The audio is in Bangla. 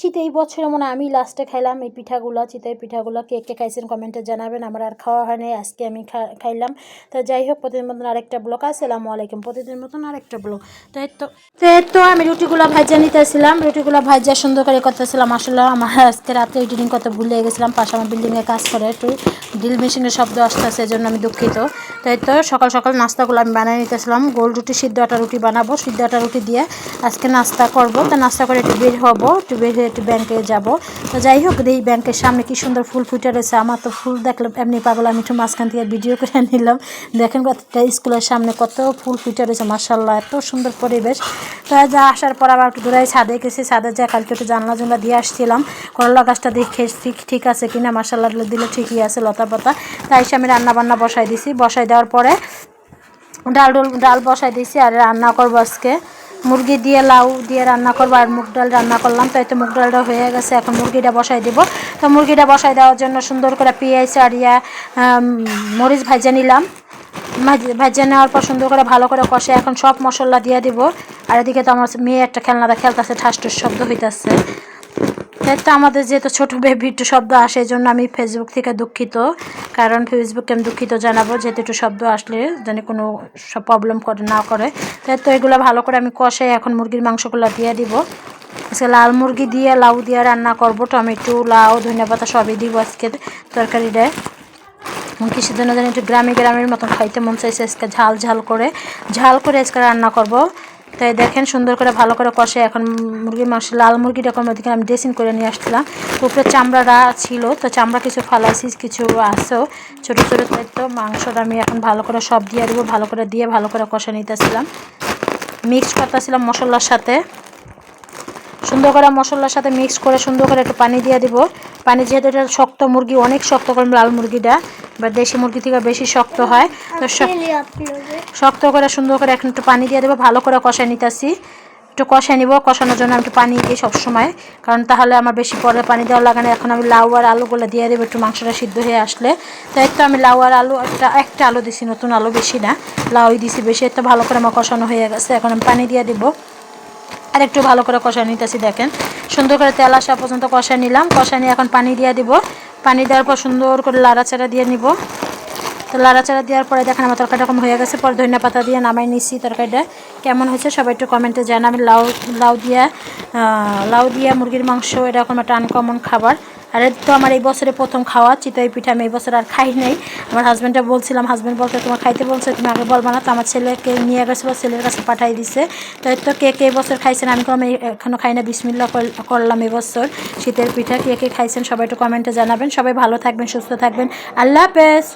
শীতে এই বছরে মনে হয় আমি লাস্টে খাইলাম। এই পিঠাগুলো চিতই পিঠাগুলো কে কে খাইছেন কমেন্টে জানাবেন। আমার আর খাওয়া হয়নি আজকে আমি খাইলাম। তো যাই হোক প্রতিদিন মতন আরেকটা ব্লগ আসসালামু আলাইকুম। প্রতিদিন মতন আরেকটা ব্লগ তো এই তো আমি রুটিগুলো ভাজা নিতেছিলাম। রুটিগুলো ভাজা সুন্দর করে করতেছিলাম। আসলে আমার আজকে রাতে এডিটিং করতে ভুলে গেছিলাম। পাশে আমার বিল্ডিংয়ে কাজ করে একটু ড্রিল মেশিনের শব্দ আসতেছে, এজন্য আমি দুঃখিত। তো এই তো সকাল সকাল নাস্তাগুলো আমি বানিয়ে নিতেছিলাম। গোল রুটি, সিদ্ধ আটা রুটি বানাবো। সিদ্ধ আটা রুটি দিয়ে আজকে নাস্তা করব। তো নাস্তা করে একটু বের হব। একটু বের হয়ে একটু ব্যাংকে যাব। তো যাই হোক এই ব্যাংকের সামনে কি সুন্দর ফুল ফুটে রয়েছে। আমার তো ফুল দেখলে এমনি পাগল, আমি একটু মাঝখান থেকে ভিডিও করে নিলাম। দেখেন কতটা স্কুলের সামনে কত ফুল ফুটে রয়েছে মার্শাল্লাহ এত সুন্দর পরিবেশ। তো যা আসার পর আবার একটু দূরে ছাদে গেছি, ছাদে যা কালকে একটু জানলা জানলা দিয়ে আসছিলাম করলা গাছটা দেখে ঠিক ঠিক আছে কিনা মার্শাল্লাহ দিলে ঠিকই আছে, লতা পাতা। তাই এসে আমি রান্না বান্না বসাই দিছি, বসাই দেওয়ার পরে ডাল ডোল, ডাল বসাই দিয়েছি আর রান্না করব আজকে। মুরগি দিয়ে লাউ দিয়ে রান্না করব আর মুগ ডাল রান্না করলাম। তাই তো মুগ ডালটা হয়ে গেছে, এখন মুরগিটা বসাই দিব। তো মুরগিটা বসাই দেওয়ার জন্য সুন্দর করে পেঁয়াজ আর ইয়া মরিচ ভাজিয়ে নিলাম। ভাজিয়ে নেওয়ার পর সুন্দর করে ভালো করে কষে এখন সব মশলা দিয়ে দিব। আর এদিকে তো আমার মেয়ে একটা খেলনাটা খেলতেছে ঠাস্টুর শব্দ হইতাছে। তো আমাদের যেহেতু ছোটো বেবি একটু শব্দ আসে এই জন্য আমি ফেসবুক থেকে দুঃখিত। কারণ ফেসবুককে আমি দুঃখিত জানাব, যেহেতু একটু শব্দ আসলে যেন কোনো প্রবলেম করে, না করে। তাই তো এগুলো ভালো করে আমি কষে এখন মুরগির মাংসগুলো দিয়ে দিব। আজকে লাল মুরগি দিয়ে লাউ দিয়ে রান্না করব, টমেটো, লাউ, ধনিয়া পাতা সবই দিব আজকে তরকারিটায় কিসের জন্য জানি একটু গ্রামে গ্রামের মতন খাইতে মন চাইছে, আজকে ঝাল ঝাল করে। ঝাল করে আজকে রান্না করব। তাই দেখেন সুন্দর করে ভালো করে কষে এখন মুরগির মাংস, লাল মুরগিটা কম ওদিকে আমি ড্রেসিং করে নিয়ে আসছিলাম। উপরে চামড়াটা ছিল, তো চামড়া কিছু ফালাইছি কিছু আসো ছোটো ছোটো তাই তো মাংসটা আমি এখন ভালো করে সব দিয়ে দেবো, ভালো করে দিয়ে ভালো করে কষে নিতেছিলাম। মিক্স করতেছিলাম মশলার সাথে। সুন্দর করে মশলার সাথে মিক্স করে সুন্দর করে একটু পানি দিয়ে দিব। পানি যেহেতু এটা শক্ত মুরগি অনেক শক্ত করে লাল মুরগিটা বা দেশি মুরগি থেকে বেশি শক্ত হয়। তো শক্ত করে সুন্দর করে এখন একটু পানি দিয়ে দেবো ভালো করে কষায় নিতেছি। একটু কষায় নিব কষানোর জন্য আমি একটু পানি দিই সবসময় কারণ তাহলে আমার বেশি পরে পানি দেওয়া লাগে না। এখন আমি লাউ আর আলুগুলো দিয়ে দেবো একটু মাংসটা সিদ্ধ হয়ে আসলে। তাই তো আমি লাউ আর আলু একটা একটা আলু দিছি নতুন আলু বেশি না লাউই দিছি বেশি তো ভালো করে আমার কষানো হয়ে গেছে। এখন আমি পানি দিয়ে দিব। আর একটু ভালো করে কষা নিতেছি, দেখেন। সুন্দর করে তেল আসা পর্যন্ত কষা নিলাম। কষা নিয়ে এখন পানি দিয়ে দিব। পানি দেওয়ার পর সুন্দর করে লাড়াচাড়া দিয়ে নিব। তো লাড়াচাড়া দেওয়ার পরে দেখেন আমার তরকারিটা এরকম হয়ে গেছে। পরে ধনিয়া পাতা দিয়ে নামাই নিচ্ছি তরকারিটা। কেমন হয়েছে সবাই একটু কমেন্টে জানাবেন। লাউ লাউ দিয়া লাউ দিয়া মুরগির মাংস এরকম একটা আনকমন খাবার। আর তো আমার এই বছরে প্রথম খাওয়া, চিতই পিঠা আমি এই বছর আর খাই নাই। আমার হাজব্যান্ডটা বলছিলাম হাজব্যান্ড বলতে তোমার খাইতে বলছে, তুমি আগে বলবা না। তো আমার ছেলেকে নিয়ে গেছিল, ছেলের কাছে পাঠাই দিছে। তো তো কে কে বছর খাইছেন? আমি আমি এখনও খাই না বিসমিল্লা কর- করলাম এবছর শীতের পিঠা কে কে খাইছেন সবাই একটু কমেন্টে জানাবেন। সবাই ভালো থাকবেন, সুস্থ থাকবেন। আল্লাহ হাফেজ!